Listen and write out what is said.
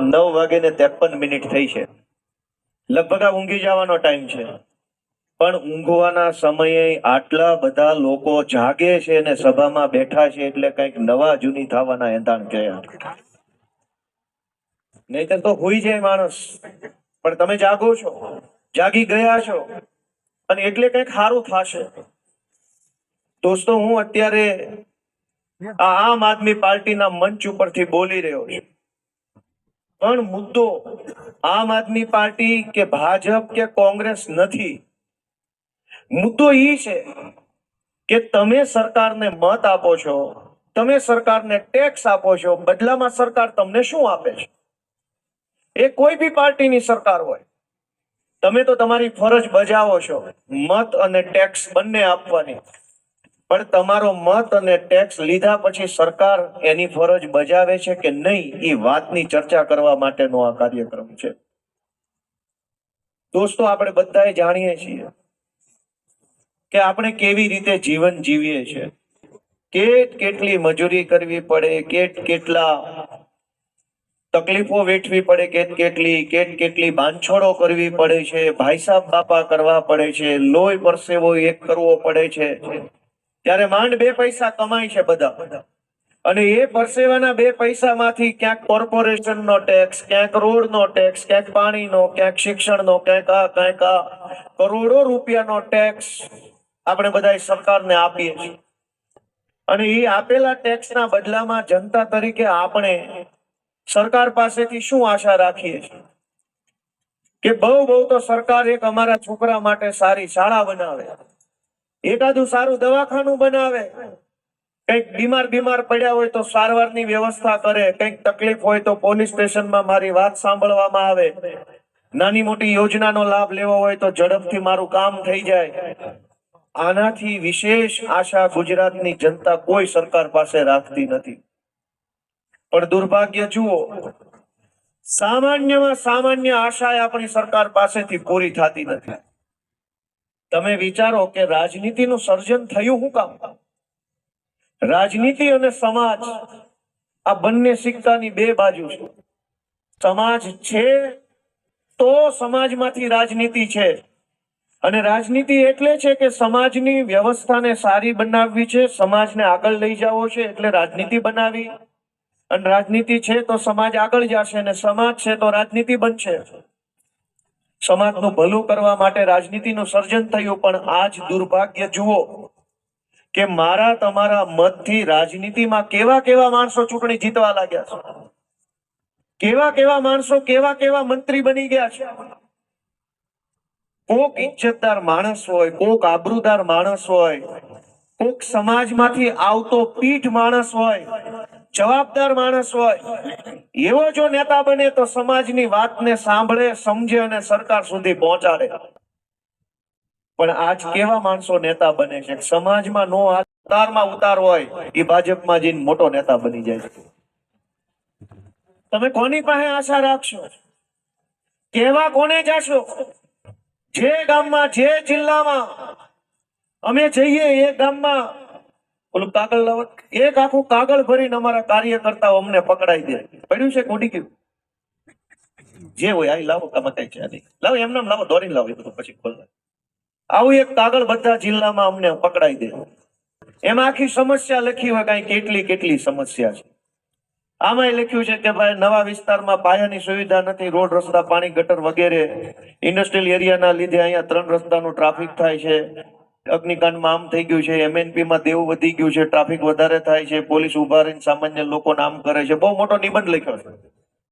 નવ વાગે ને ત્રેપન મિનિટ થઈ છે. લગભગ આ ઊંઘી જવાનો ટાઈમ છે. પણ ઊંઘવાના સમયે આટલા બધા લોકો જાગે છે અને સભામાં બેઠા છે એટલે કંઈક નવા જૂની થવાના એંધાણ ગયા નહીતર તો હોઈ જાય માણસ. પણ તમે જાગો છો. જાગી ગયા છો. અને એટલે કંઈક સારું થશે. દોસ્તો, હું અત્યારે આ આમ આદમી પાર્ટીના મંચ ઉપરથી બોલી રહ્યો છું. પણ મુદ્દો આમ આદમી પાર્ટી કે ભાજપ કે કોંગ્રેસ નથી. મુદ્દો એ છે કે તમે સરકારને મત આપો છો, તમે સરકારને ટેક્સ આપો છો, બદલામાં સરકાર તમને શું આપે છે? એ કોઈ બી પાર્ટીની સરકાર હોય, તમે તો તમારી ફરજ બજાવો છો, મત અને ટેક્સ બંને આપવાની. પણ તમારો મત અને ટેક્સ લીધા પછી સરકાર એની ફરજ બજાવે છે કે નહીં, એ વાતની ચર્ચા કરવા માટેનો આ કાર્યક્રમ છે. દોસ્તો, આપણે બધાએ જાણીએ છીએ કે આપણે કેવી રીતે જીવન જીવીએ છીએ કેટ કેટલી મજૂરી કરવી પડે, કેટ કેટલા તકલીફો વેઠવી પડે, કેટ કેટલી કેટ કેટલી બાંછોડો કરવી પડે છે, ભાઈ સાહેબ બાપા કરવા પડે છે, લોહી પરસેવો એક કરવો પડે છે. ત્યારે માંડ બે પૈસા કમાય છે બધા. અને એ પરસેવાના બે પૈસામાંથી ક્યાંક કોર્પોરેશનનો ટેક્સ ક્યાંક રોડનો ટેક્સ ક્યાંક પાણીનો, ક્યાંક શિક્ષણનો, ક્યાંક આ ક્યાંક આ. કરોડો રૂપિયાનો ટેક્સ આપણે બધા સરકારને આપીએ છીએ. અને એ આપેલા ટેક્સના બદલામાં જનતા તરીકે આપણે સરકાર પાસેથી શું આશા રાખીએ છીએ? કે બહુ બહુ તો સરકાર એક અમારા છોકરા માટે સારી શાળા બનાવે. એકાદું સારું દવાખાનું બનાવે. કંઈક બીમાર બીમાર પડ્યા હોય તો સારવારની વ્યવસ્થા કરે. કંઈક તકલીફ હોય તો પોલીસ સ્ટેશનમાં મારી વાત સાંભળવામાં આવે. નાની મોટી યોજનાનો લાભ લેવો હોય તો ઝડપથી મારું કામ થઈ જાય. આનાથી વિશેષ આશા ગુજરાતની જનતા કોઈ સરકાર પાસે રાખતી નથી. પણ દુર્ભાગ્ય જુઓ, સામાન્યમાં સામાન્ય આશા આપણી સરકાર પાસેથી પૂરી થતી નથી. તમે વિચારો કે રાજનીતિનું સર્જન થયું હું કામ? રાજનીતિ અને સમાજ, આ બંને સિક્કાની બે બાજુ છે. સમાજ છે તો સમાજમાંથી રાજનીતિ છે. અને રાજનીતિ એટલે છે કે સમાજની વ્યવસ્થાને સારી બનાવવી છે, સમાજને આગળ લઈ જવો છે એટલે રાજનીતિ બનાવી. અને રાજનીતિ છે તો સમાજ આગળ જશે અને સમાજ છે તો રાજનીતિ બનશે. સમાજનું ભલું કરવા માટે રાજનીતિનું સર્જન થયું, પણ આજ દુર્ભાગ્ય જુઓ કે મારા તમારા મતથી રાજનીતિમાં કેવા કેવા માણસો ચૂંટણી જીતવા લાગ્યા છે. કેવા કેવા માણસો, કેવા કેવા મંત્રી બની ગયા છે. કોક ઇજ્જતદાર માણસ હોય, કોક આબરૂદાર માણસ હોય, કોક સમાજમાંથી આવતો પીઠ માણસ હોય, જવાબદાર માણસ હોય એવો જો નેતા બને તો સમાજની વાતને સાંભળે, સમજે અને સરકાર સુધી પહોંચાડે. પણ આજ કેવા માણસો નેતા બને છે? સમાજમાં નો ઉતારમાં ઉતાર હોય, એ ભાજપમાં જઈને મોટો નેતા બની જાય છે. તમે કોની પાસે આશા રાખશો? કેવા કોને જાશો? જે ગામમાં, જે જિલ્લામાં, અમે જઈએ એ ગામમાં ઓલું કાગળ લાવો. એક આખું કાગળ ભરીને અમારા કાર્યકર્તાઓ અમને પકડાઈ દે. પડ્યું છે કોડી ગયું? જે હોય, આ લાવો તમે કઈ છે નહીં. લાવો, એમને લાવો, દોરીને લાવો, એ બધું પછી ખોલ આવું એક કાગળ બધા જિલ્લામાં અમને પકડાઈ દે. એમાં આખી સમસ્યા લખી હોય કઈ કેટલી કેટલી સમસ્યા છે. આમાં લખ્યું છે કે ભાઈ, નવા વિસ્તારમાં પાયાની સુવિધા નથી, રોડ, રસ્તા, પાણી, ગટર વગેરે. ઇન્ડસ્ટ્રીયલ એરિયાના લીધે અહીંયા ત્રણ રસ્તાનું ટ્રાફિક થાય છે. અગ્નિકાંડમાં આમ થઈ ગયું છે એમએનપી માં દેવું વધી ગયું છે, ટ્રાફિક વધારે થાય છે, પોલીસ ઊભા રહીને સામાન્ય લોકો નામ કરે છે. બહુ મોટો નિબંધ લખ્યો છે.